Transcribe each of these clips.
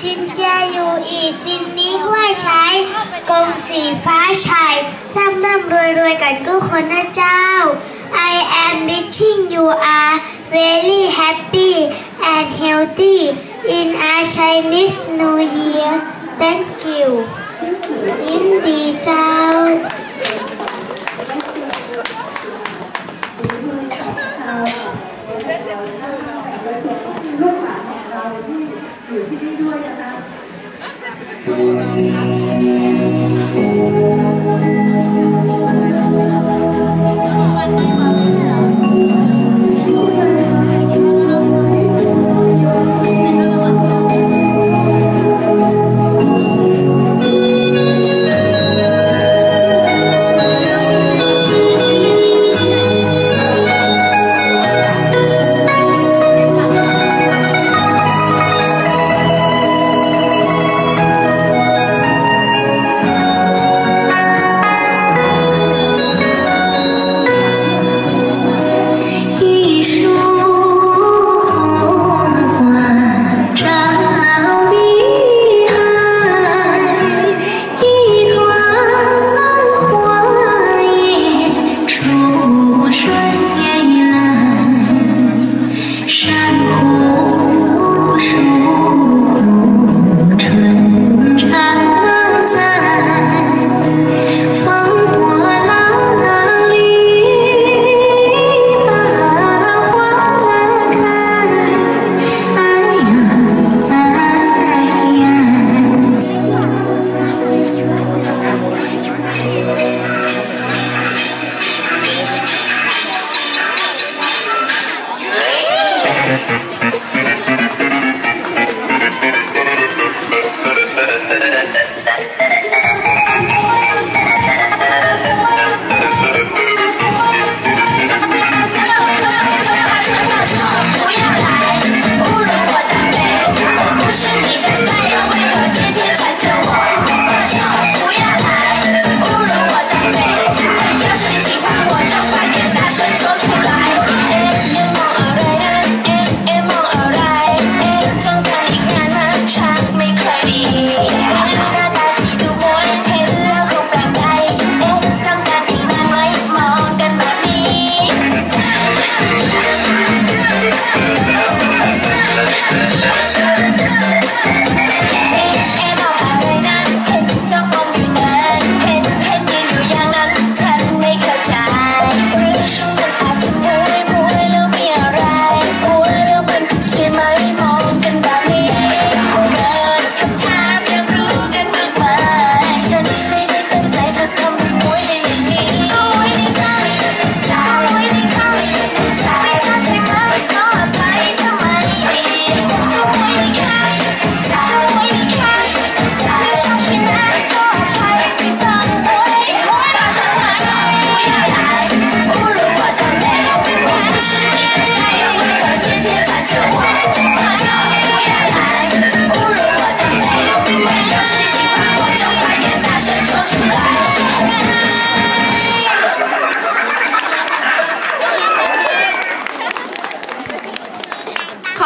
ซินเจียอยู่อีซินนี้ห้วยใช้กงสีฟ้าชัยร่ำร่ำรวยรวยกันทุกคนนะเจ้า I am wishing you are very happy and healthy in a Chinese New Year Thank you ยินดีเจ้า Di dua yang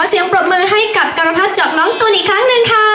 ขอเสียงปรบมือให้กับกรพัฒน์จอกน้องตูนอีกครั้งหนึ่งค่ะ